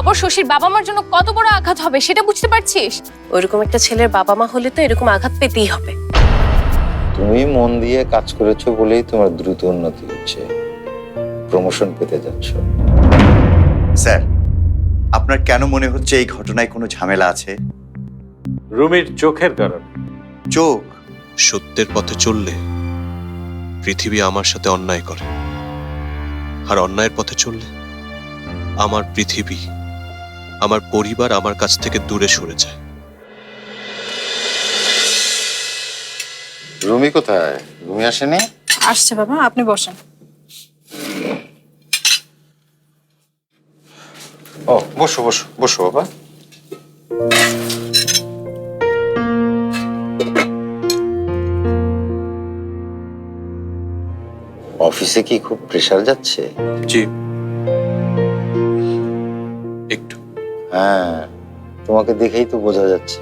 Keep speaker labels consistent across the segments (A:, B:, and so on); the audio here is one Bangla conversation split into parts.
A: খবর শশীর বাবা মার জন্য কত বড় আঘাত হবে সেটা বুঝতে পারছিস?
B: ওইরকম একটা ছেলের বাবা মা হলে তো এরকম আঘাত পেতেই হবে।
C: তুমি মন দিয়ে কাজ করেছ বলেই তোমার দ্রুত উন্নতি হচ্ছে। প্রমোশন পেতে যাচ্ছ।
D: স্যার আপনার কেন মনে হচ্ছে এই ঘটনায় কোনো ঝামেলা আছে?
E: রুমির চোখের কারণ।
D: চোখ?
F: সত্যের পথে চললে পৃথিবী আমার সাথে অন্যায় করে। আর অন্যায়ের পথে চললে আমার পৃথিবী আমার পরিবার আমার কাছ থেকে দূরে সরে যায়।
C: রুমি কোথায়? রুমি আসেনি?
G: আসছে বাবা আপনি বসেন।
C: ও বসো বসো বসো বাবা। অফিসে কি খুব প্রেসার যাচ্ছে?
F: জি।
C: হ্যাঁ তোমাকে দেখেই তো বোঝা যাচ্ছে।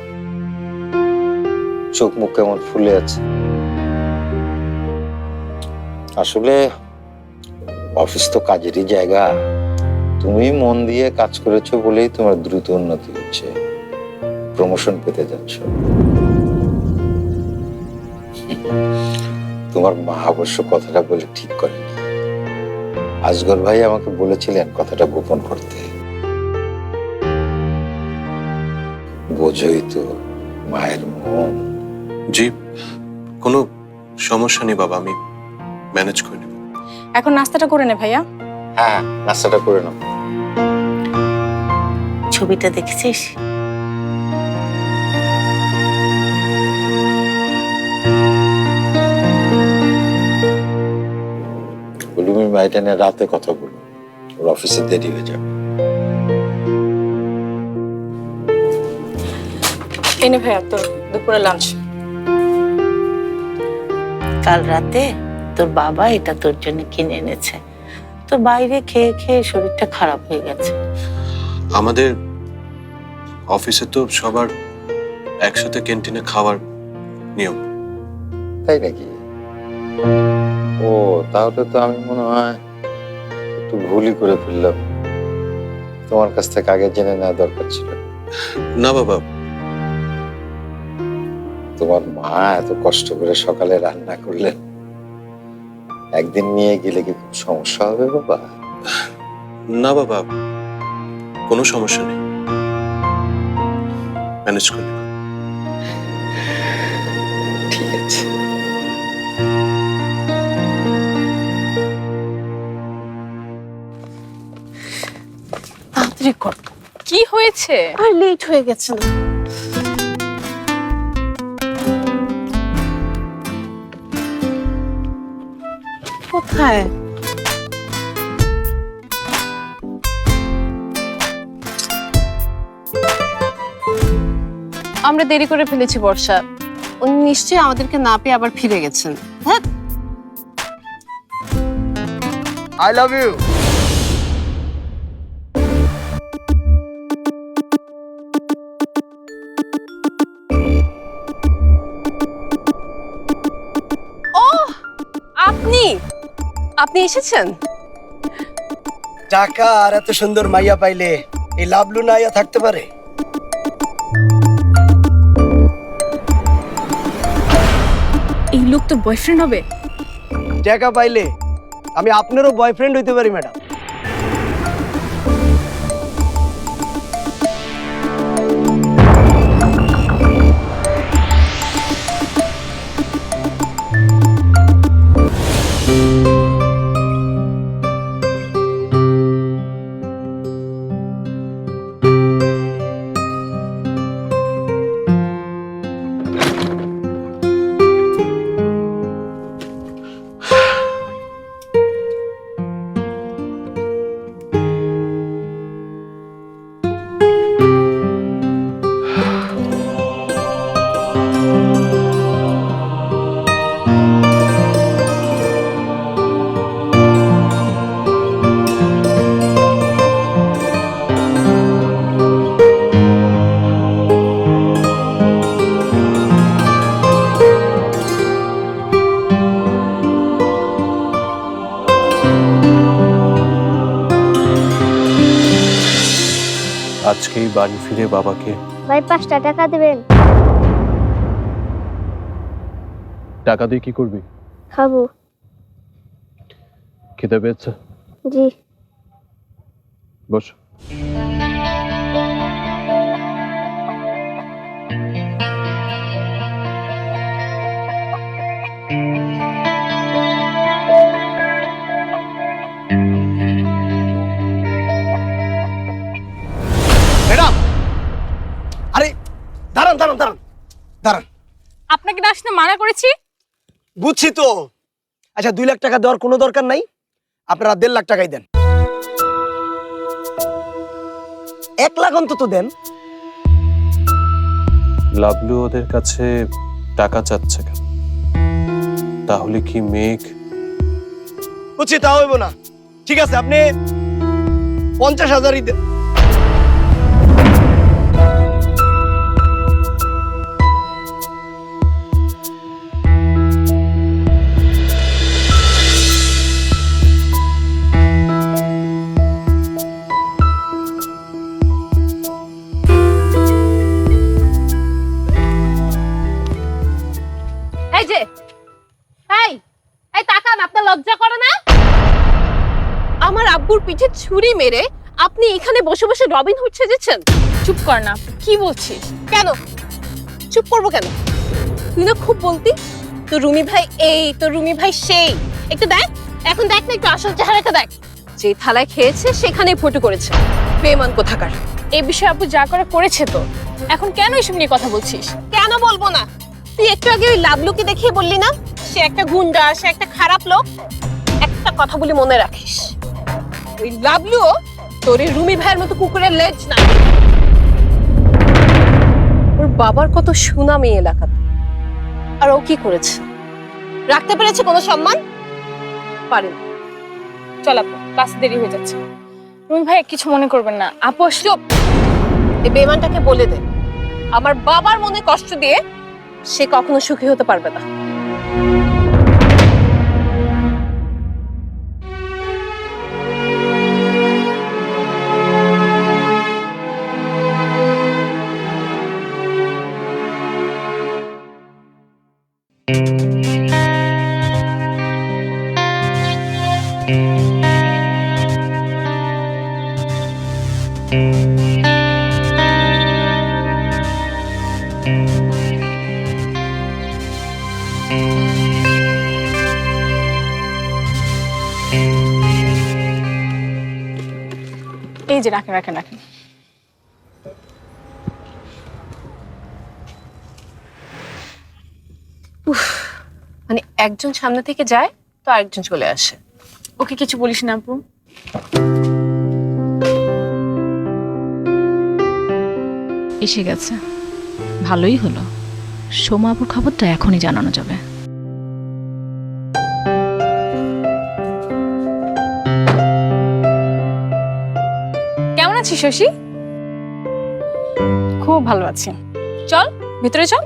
C: চোখ মুখ কেমন ফুলে আছে। আসলে অফিস তো কাজেরই জায়গা। তুমি মন দিয়ে কাজ করেছ বলেই তোমার দ্রুত উন্নতি হচ্ছে। প্রমোশন পেতে যাচ্ছ। তোমার মা অবশ্য কথাটা বলে ঠিক করেনি। আজগর ভাই আমাকে বলেছিলেন কথাটা গোপন করতে। বোঝই তো মায়ের মন।
F: জি কোনো সমস্যা নেই বাবা আমি ম্যানেজ করে নেব।
G: এখন নাস্তাটা করে নে ভাইয়া।
C: হ্যাঁ নাস্তাটা করে নাও।
B: ছবিটা দেখেছিস?
C: তুমি মাইটা নিয়ে রাতে কথা বলো ওর অফিসে দেরি হয়ে যাবে।
G: এনে ভাইয়া তোর দুপুরে লাঞ্চ
H: কাল রাতে তোর বাবা এটা তোর জন্য কিনে এনেছে। তো বাইরে খেয়ে খেয়ে শরীরটা খারাপ হয়ে গেছে।
F: আমাদের অফিসে তো সবার একসাথে ক্যান্টিনে খাওয়ার নিয়ম।
C: তাই নাকি? ও তাহলে তো আমি মনে হয় একটু ভুলই করে ফেললাম। তোমার কাছ থেকে আগে জেনে নেওয়া দরকার ছিল।
F: না বাবা
C: তোমার মা এত কষ্ট করে সকালে রান্না করলেন। একদিন নিয়ে গেলে কি খুব সমস্যা হবে বাবা?
F: না বাবা কোনো সমস্যা নেই। ম্যানেজ করে
C: ঠিক আছে।
G: তাড়াতাড়ি কর
A: কি হয়েছে?
G: আর লেট হয়ে গেছে না। কোথায়?
A: আমরা দেরি করে ফেলেছি বর্ষা।
G: উনি নিশ্চয়ই আমাদেরকে না পেয়ে আবার ফিরে গেছেন। হ্যাঁ?
I: আই লাভ ইউ
A: আপনি এসেছেন?
I: টাকা আর এত সুন্দর মাইয়া পাইলে এই লাভলু নাইয়া থাকতে পারে?
A: এই লোক তো বয়ফ্রেন্ড হবে।
I: টাকা পাইলে আমি আপনারও বয়ফ্রেন্ড হইতে পারি ম্যাডাম
F: বাড়ি ফিরে বাবাকে।
J: ভাই পাঁচটা টাকা দেবেন?
F: টাকা দিয়ে কি করবি?
J: খাব।
F: খেতে পেয়েছে?
J: জি।
F: বস।
A: আপনাকে না আসতে মানা করেছি?
I: বুঝছি তো। আচ্ছা দুই লাখ টাকা দেওয়ার কোনো দরকার নাই? আপনারা দেড় লাখ টাকাই দেন। এক লাখ অন্তত দেন।
F: লাভলু ওদের কাছে টাকা চাচ্ছে কেন? তাহলে কি মেঘ?
I: বুঝছি তা হইব না। ঠিক আছে আপনি পঞ্চাশ হাজারই দেন
B: এই যে এই এই তাকান আপনার লজ্জা করে না? আমার আব্বুর পিঠে ছুরি মেরে আপনি এখানে বসে বসে রবিন হুড সেজেছেন।
A: চুপ কর না কি বলছিস?
B: কেন? চুপ করব কেন? তুই না খুব বলতি? তো রুমি ভাই এই তো রুমি ভাই সেই। একটু দেখ এখন দেখ না একটু আসল চেহারাটা দেখ। যে থালায় খেয়েছে সেখানেই ফটো করেছে। বেমান কোথাকার?
A: এই বিষয়ে আপু যা করে করেছে তো। এখন কেন এসব নিয়ে কথা বলছিস?
B: কেন বলব না? তুই একটু আগে ওই লাভলুকে দেখিয়ে বললি না? সে একটা গুন্ডা, সে একটা খারাপ লোক। একটা কথা বলি মনে রাখিস। ওই লাভলুও তোর এই রুমি ভাইয়ের মতো কুকুরের লেজ না ওর বাবার কত সুনাম এই এলাকাতে। আর ও কি করেছে? রাখতে পেরেছে কোনো সম্মান? পারেন
A: চল আপু ক্লাস দেরি হয়ে যাচ্ছে। রুমি ভাই, কিছু মনে করবেন না। আপু
B: চুপ এই বেমানটাকে বলে দে। আমার বাবার মনে কষ্ট দিয়ে সে কখনো সুখী হতে পারবে না।
A: এই যে রাখেন রাখেন রাখেন।
B: মানে একজন সামনে থেকে যায় তো আরেকজন চলে আসে।
A: ওকে কিছু বলিস না আপু।
K: এসে গেছে। ভালোই হলো। সোমাপুর খবরটা এখনই জানানো যাবে।
A: আছিস শশী? খুব ভালো আছি। চল ভিতরে চল।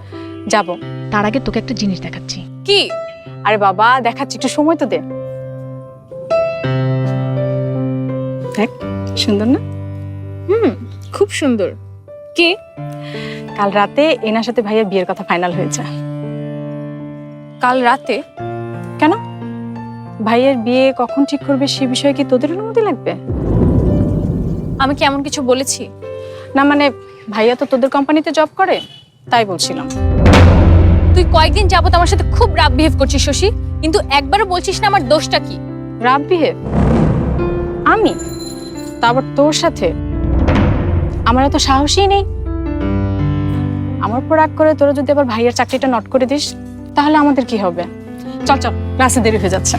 A: যাব।
K: তার আগে তোকে একটা জিনিস দেখাচ্ছি।
A: কি? আরে বাবা দেখাচ্ছি একটু সময় তো দে। দেখ সুন্দর না? হুম খুব সুন্দর। কি? কাল রাতে এনার সাথে ভাইয়ের বিয়ের কথা ফাইনাল হয়েছে। কাল রাতে? কেন? ভাইয়ের বিয়ে কখন ঠিক করবে সে বিষয়ে কি তোদের অনুমতি লাগবে? আমি কি এমন কিছু বলেছি? না মানে ভাইয়া তো তোদের কোম্পানিতে জব করে, তাই বলছিলাম। তুই কয়েকদিন যাবত আমার সাথে খুব রাব বিহেভ করছিস, শশী। কিন্তু একবারও বলছিস না আমার দোষটা কি? রাব বিহেভ আমি? তারপর তোর সাথে? আমার এত সাহসই নেই। আমার উপর রাগ করে তোরা যদি আবার ভাইয়ের চাকরিটা নট করে দিস, তাহলে আমাদের কি হবে? চল চল ক্লাসে দেরি হয়ে যাচ্ছে।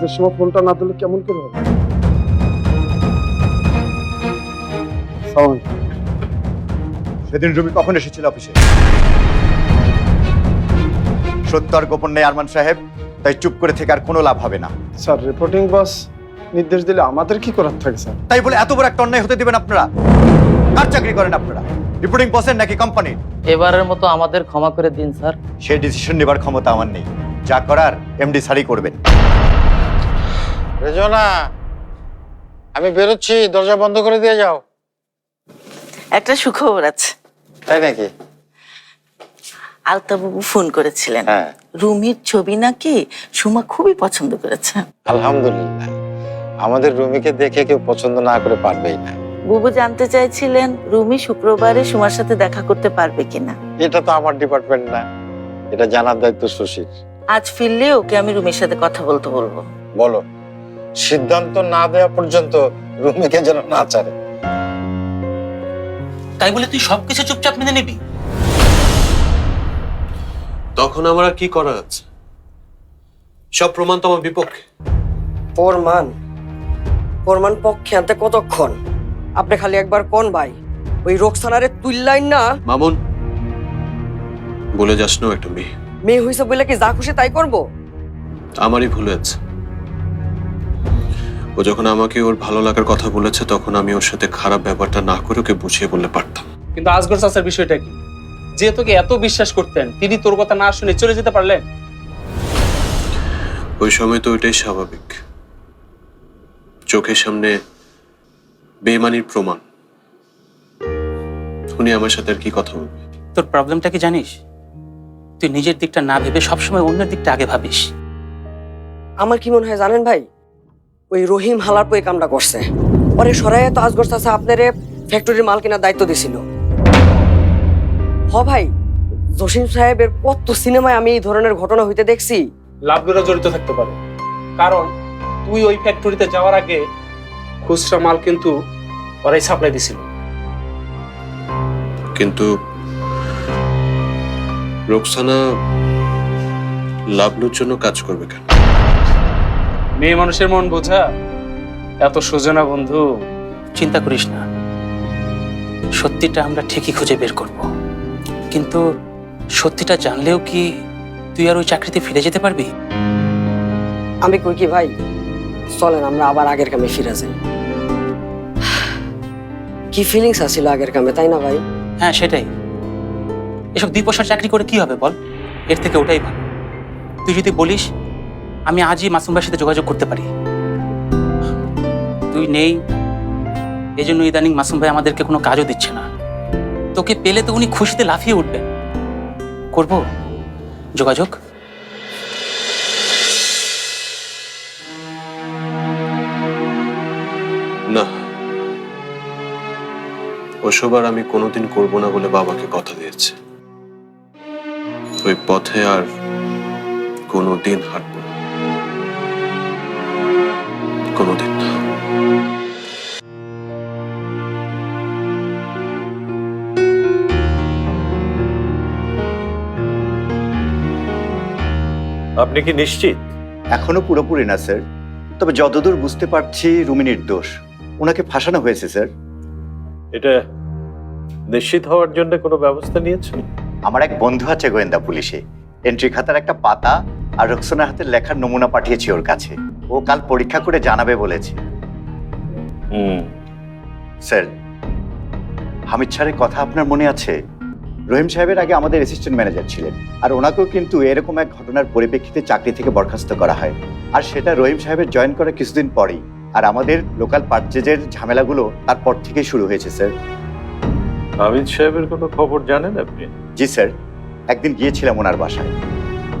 I: কাজের সময় ফোনটা না দিলে কেমন করে হবে?
D: সেদিন রুমি কখন এসেছিল অফিসে? সত্য আর গোপন নেই আরমান সাহেব তাই চুপ করে থেকে আর কোনো লাভ হবে না।
I: স্যার রিপোর্টিং বস নির্দেশ দিলে আমাদের কি করার থাকে স্যার?
D: তাই বলে এত বড় একটা অন্যায় হতে দিবেন আপনারা? কার চাকরি করেন আপনারা? রিপোর্টিং বসের নাকি কোম্পানির
L: এবারের মতো আমাদের ক্ষমা করে দিন স্যার।
D: সেই ডিসিশন নেবার ক্ষমতা আমার নেই। যা করার এমডি সারি করবেন।
C: রেজনা আমি বেরোচ্ছি দরজা বন্ধ করে দিয়ে যাও।
H: একটা সুখবর আছে।
C: তাই নাকি?
H: আলতাবাবু ফোন করেছিলেন।
C: হ্যাঁ।
H: রুমির ছবি নাকি সুমা খুবই পছন্দ করেছে।
C: আলহামদুলিল্লাহ। আমাদের রুমিকে দেখে কেউ পছন্দ না করে পারবেই না।
H: বুবু জানতে চাইছিলেন রুমি শুক্রবারে সুমার সাথে দেখা করতে পারবে কিনা।
C: এটা তো আমার ডিপার্টমেন্ট না। এটা জানার দায়িত্ব শশীর
H: আজ ফিরলে ওকে আমি রুমির সাথে কথা বলতে বলব।
C: বলো। সিদ্ধান্ত না দেওয়া পর্যন্ত রুমিকে যেন না ছাড়ে।
I: তাই বলে তুই সবকিছু চুপচাপ মেনে নিবি?
F: তখন আমার আর কি করার আছে? সব প্রমাণ তো আমার বিপক্ষে।
L: প্রমাণ? প্রমাণ পক্ষে আনতে কতক্ষণ? আপনি খালি একবার কোন ভাই? ওই রোকসানারে তুললাইন না?
F: মামুন বলে যাস না ও একটা মেয়ে।
L: মেয়ে হইছে বলে কি যা খুশি তাই করব?
F: আমারই ভুল হয়েছে। ও যখন আমাকে ওর ভালো লাগার কথা বলেছে তখন আমি ওর সাথে খারাপ ব্যাপারটা না করে ওকে বুঝিয়ে বললে পারতাম।
I: কিন্তু আজগর চাচার বিষয়টা কি? যে তোকে এত বিশ্বাস করতেন তিনি তোর কথা না শুনে চলে যেতে পারলেন?
F: ওই সময় তো ওইটাই স্বাভাবিক। চোখের সামনে বেমানির প্রমাণ। উনি আমার সাথে আর কি কথা বলবে?
I: তোর প্রবলেমটা কি জানিস? তুই নিজের দিকটা না ভেবে সবসময় অন্যের দিকটা আগে ভাবিস।
L: আমার কি মনে হয় জানেন ভাই? ওই রহিম হালার এই কামটা করছে। পরে সরাই তো আজগর চাচা আপনারে ফ্যাক্টরির মাল কেনার দায়িত্ব দিছিল। হ ভাই জসিম সাহেবের কত সিনেমায় আমি এই ধরনের ঘটনা হইতে দেখছি?
I: লাভলুরা জড়িত থাকতে পারে। কারণ তুই ওই ফ্যাক্টরিতে যাওয়ার আগে খুচরা মাল কিন্তু ওরাই সাপ্লাই দিছিল।
F: কিন্তু রোকসানা লাভলুর জন্য কাজ করবে কেন?
I: মেয়ে মানুষের মন বোঝা? এত সোজা না বন্ধু। চিন্তা করিস না। সত্যিটা আমরা ঠিকই খুঁজে বের করব। কিন্তু সত্যিটা জানলেও কি তুই আর ওই চাকরিতে ফিরে যেতে পারবি?
L: আমি কই কি ভাই? চলেন আমরা আবার আগের কামে ফিরে যাই। কি ফিলিংস আছিল আগের কামে তাই না ভাই?
I: হ্যাঁ সেটাই। এসব দুই পয়সার চাকরি করে কি হবে বল? এর থেকে ওটাই ভালো। তুই যদি বলিস আমি আজই মাসুম ভাইয়ের সাথে যোগাযোগ করতে পারি। তুই নেই এই জন্য ইদানিং মাসুম ভাই আমাদেরকে কোনো কাজও দিচ্ছে না। তোকে পেলে তো উনি খুশিতে লাফিয়ে উঠবেন। করব? যোগাযোগ?
F: না। ওসব আর আমি কোনোদিন করব না বলে বাবাকে কথা দিয়েছে। ওই পথে আর কোনোদিন হাঁটব কোনোদিন
E: আপনি কি নিশ্চিত?
D: এখনও পুরোপুরি না স্যার। তবে যতদূর বুঝতে পারছি রুমি নির্দোষ ওনাকে ফাঁসানো হয়েছে স্যার।
E: এটা নিশ্চিত হওয়ার জন্য কোনো ব্যবস্থা নিয়েছেন?
D: আমার এক বন্ধু আছে গোয়েন্দা পুলিশে। এন্ট্রি খাতার একটা পাতা আর রক্সনার হাতের লেখার নমুনা পাঠিয়েছি ওর কাছে। ও কাল পরীক্ষা করে জানাবে বলেছে।
E: হুম।
D: স্যার হামিদ স্যারের কথা আপনার মনে আছে? রহিম সাহেবের আগে আমাদের অ্যাসিস্ট্যান্ট ম্যানেজার ছিলেন আর ওনাকেও কিন্তু এরকম এক ঘটনার পরিপ্রেক্ষিতে চাকরি থেকে বরখাস্ত করা হয়। আর সেটা রহিম সাহেবের জয়েন করার কিছুদিন পরেই। আর আমাদের লোকাল পার্চেজের ঝামেলাগুলো তারপর থেকে শুরু হয়েছে স্যার।
E: হামিদ সাহেবের কোনো খবর জানেন আপনি?
D: জি স্যার। একদিন গিয়েছিলাম ওনার বাসায়।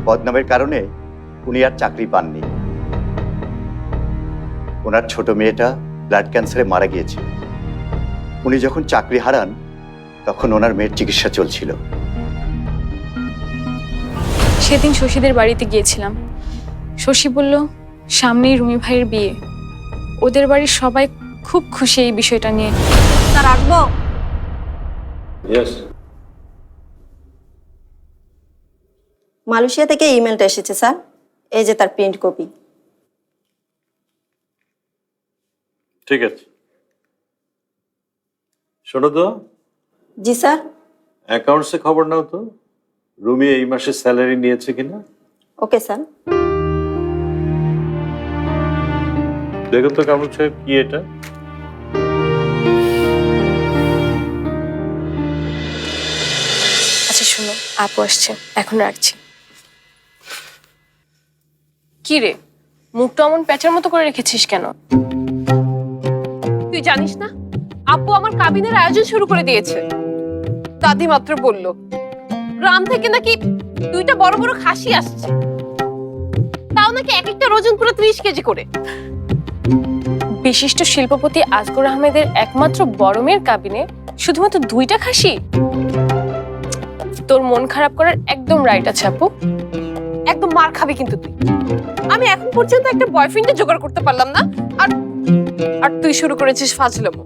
D: বদনামের কারণে উনি আর চাকরি পাননি। ওনার ছোট মেয়েটা ব্লাড ক্যান্সারে মারা গিয়েছে উনি যখন চাকরি হারান তখন ওনার মেয়ের চিকিৎসা চলছিল।
A: সেদিন শশীদের বাড়িতে গিয়েছিলাম। শশী বলল সামনেই রুমি ভাইয়ের বিয়ে। ওদের বাড়ির সবাই খুব খুশি এই বিষয়টা নিয়ে।
B: তা রাখব
E: ইয়েস
J: মালয়েশিয়া থেকে ইমেলটা এসেছে স্যার। এই যে তার প্রিন্ট কপি।
E: ঠিক আছে। শোনো তো।
J: জি স্যার।
E: অ্যাকাউন্টসে খবর নাও তো। রুমি এই মাসে স্যালারি নিয়েছে কিনা?
J: Okay sir.
E: দেখুন তো কামরুল সাহেব কি এটা?
A: আচ্ছা শুনো আপু আসছে এখন রাখছি।
B: কি রে মুখটা অমন প্যাঁচার মতো করে রেখেছিস কেন? তুই জানিস না? আব্বু আমার কাবিনের আয়োজন শুরু করে দিয়েছে। দাদি মাত্র বলল, গ্রাম থেকে নাকি দুইটা বড় বড় খাসি আসছে। তাও নাকি এক একটা ওজন পুরো ত্রিশ কেজি করে। বিশিষ্ট শিল্পপতি আজগর আহমেদের একমাত্র বড় মেয়ের কাবিনে শুধুমাত্র দুইটা খাসি? তোর মন খারাপ করার একদম রাইট আছে, আপু। একদম মার খাবি কিন্তু তুই। আমি এখন পর্যন্ত একটা বয়ফ্রেন্ডে জোগাড় করতে পারলাম না। আর তুই শুরু করেছিস ফাজলামো।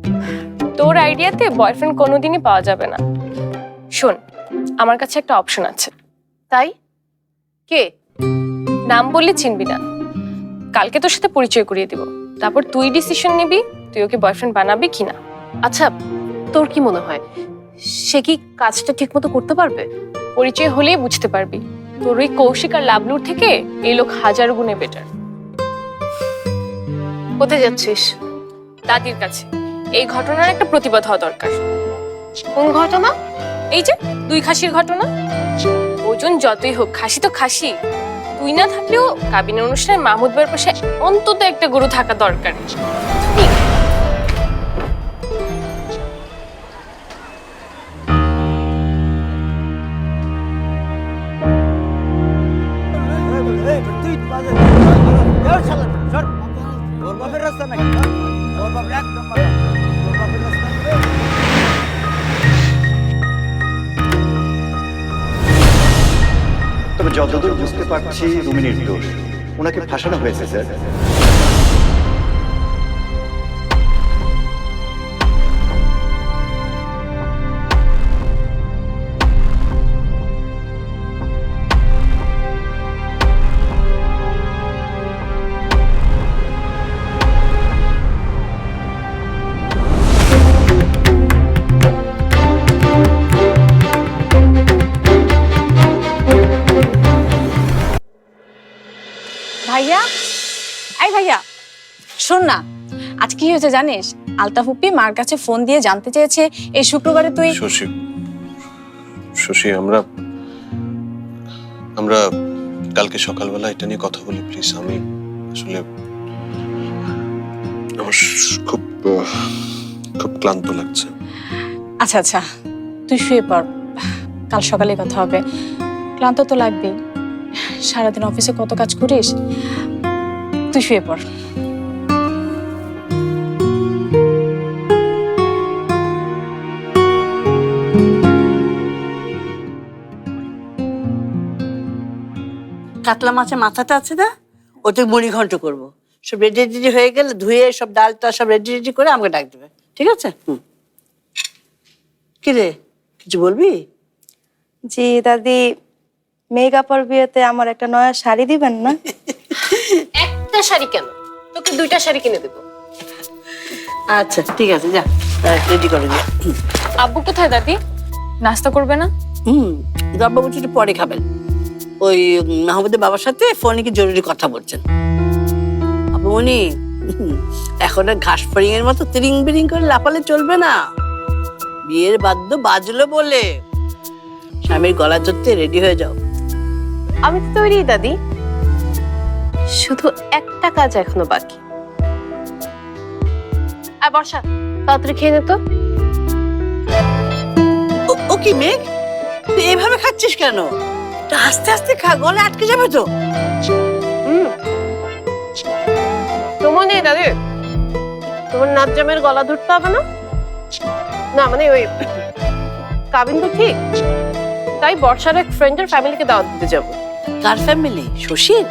B: তোর আইডিয়াতে বয়ফ্রেন্ড কোনোদিনই পাওয়া যাবে না। শোন, আমার কাছে একটা অপশন আছে। তাই? কে? নাম বললে চিনবি না। কালকে তোর সাথে পরিচয় করিয়ে দিব। তারপর তুই ডিসিশন নিবি, তুই ওকে বয়ফ্রেন্ড বানাবি কিনা আচ্ছা তোর কি মনে হয়? সে কি কাজটা ঠিকমতো করতে পারবে? পরিচয় হলেই বুঝতে পারবি। তোর ওই কৌশিক আর লাবলুর থেকে এই লোক হাজার গুণে বেটার কোথায় যাচ্ছিস? দাদির কাছে। এই ঘটনার একটা প্রতিবাদ হওয়া দরকার। কোন ঘটনা? এই যে দুই খাসির ঘটনা। ওজন যতই হোক খাসি তো খাসি। তুই না থাকলেও কাবিনের অনুষ্ঠানে মাহমুদ ভাইয়ের পাশে অন্তত একটা গরু থাকা দরকার।
D: পারছি রুমি নির্দোষ ওনাকে ফাঁসানো হয়েছে স্যার।
A: আজ কি হয়েছে জানিস? আলতাফুপি মার কাছে ফোন দিয়ে জানতে চেয়েছে এই শুক্রবারে তুই
F: শশী শশী আমরা আমরা কালকে সকালবেলা এটা নিয়ে কথা বলি প্লিজ আমি আসলে আমার খুব খুব ক্লান্ত লাগছে।
A: আচ্ছা আচ্ছা তুই শুয়ে পড়। কাল সকালে কথা হবে। ক্লান্ত তো লাগবেই। সারাদিন অফিসে কত কাজ করিস? তুই শুয়ে পড়।
H: কাতলা মাছের মাথাটা আছে না ওতে মুড়ি ঘন্ট করব। সব রেডি রেডি হয়ে গেলে ধুয়ে সব ডালটা সব রেডি রেডি করে আমাকে ডাক দেবে ঠিক আছে? হুম। কি রে কিছু বলবি?
J: জি দাদি মেগাপর বিয়েতে আমার একটা নয়া শাড়ি দিবেন না?
B: একটা শাড়ি কেন? তোকে দুইটা শাড়ি কিনে দেবো।
H: আচ্ছা ঠিক আছে যা। রেডি করে যা
A: আব্বু কোথায় দাদি? নাস্তা করবে না?
H: হুম দরবাবু একটু পরে খাবেন। ওই মাহমুদের বাবার সাথে ফোনে কি জরুরি কথা বলছেন? আপুমনি এখন আর ঘাস ফড়িং এর মতো তিরিং বিরিং করে লাপালে চলবে না। বিয়ের বাদ্য বাজলো বলে। স্বামীর গলা ধরতে রেডি হয়ে যাও।
B: আমি তো তৈরি দাদি। শুধু একটা কাজ এখনও বাকি। আর বর্ষা তাড়াতাড়ি খেয়ে নে তো।
H: ও- ও কি মেঘ? তুই এভাবে খাচ্ছিস কেন? একটু আস্তে আস্তে খা গলা আটকে যাবে তো।
B: তোমার নেই দাদি? তোমার নাচ জামের গলা ধরতে হবে না? না মানে ওই কাবিন তো ঠিক। তাই বর্ষার এক ফ্রেন্ডের ফ্যামিলিকে দাওয়াত দিতে যাব।
H: কার ফ্যামিলি শশীর?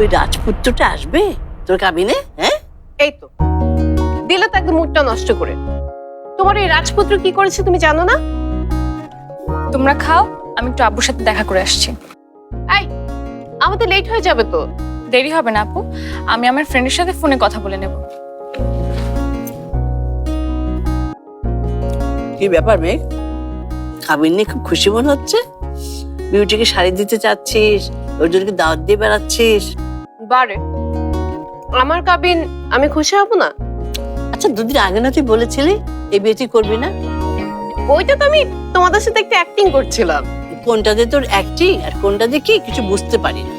H: ওই রাজপুত্রটা আসবে? তোর কাবিনে? হ্যাঁ?
B: এই তো। দিলে তো একদম মুডটা নষ্ট করে। তোমার এই রাজপুত্র কি করেছে তুমি জানো না?
A: তোমরা খাও। আমি একটু আব্বুর সাথে দেখা করে আসছি।
B: এই আমাদের লেট হয়ে যাবে তো।
A: দেরি হবে না আপু। আমি আমার ফ্রেন্ডের সাথে ফোনে কথা বলে নেব।
H: কি ব্যাপার মেঘ কাবিন নিয়ে খুব খুশি মনে হচ্ছে? বিউটিকে শাড়ি দিতে চাচ্ছিস? ওর জন্য কি দাওয়াত দিয়ে বেড়াচ্ছিস?
B: বারে। আমার কাবিন আমি খুশি হব না?
H: আচ্ছা দুদিন আগে না তুই বলেছিলি এই বিয়ে তুই করবি না?
B: ওইটা তো আমি তোমাদের সাথে একটা অ্যাক্টিং করছিলাম।
H: কোনটাতে তোর অ্যাক্টিং আর কোনটা কি কিছু বুঝতে পারি না।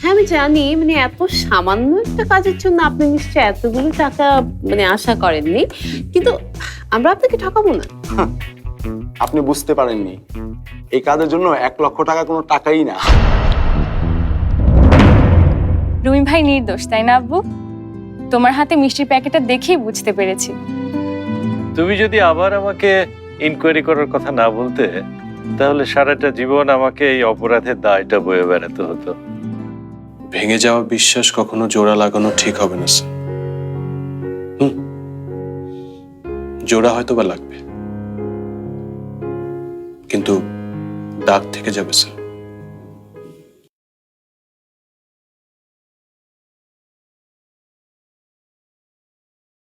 B: হ্যাঁ আমি জানি মানে এত সামান্য একটা কাজের জন্য আপনি নিশ্চয়ই এতগুলো টাকা মানে আশা করেননি কিন্তু আমরা আপনাকে ঠকাবো না।
M: হ্যাঁ, আপনি বুঝতে পারেননি। এই কাজের জন্য এক লক্ষ টাকা কোনো টাকাই না।
A: রুমি ভাই নির্দোষ তাই না আব্বু? তোমার হাতে মিষ্টির প্যাকেটটা দেখেই বুঝতে পেরেছি।
E: তুমি যদি আবার আমাকে ইনকোয়ারি করার কথা না বলতে, তাহলে সারাটা জীবন আমাকে এই অপরাধের দায়টা বয়ে বেড়াতে হতো।
F: ভেঙে যাওয়া বিশ্বাস কখনো জোড়া লাগানো ঠিক হবে না, স্যার। জোড়া হয়তো বা লাগবে। কিন্তু দাগ থেকে যাবে, স্যার।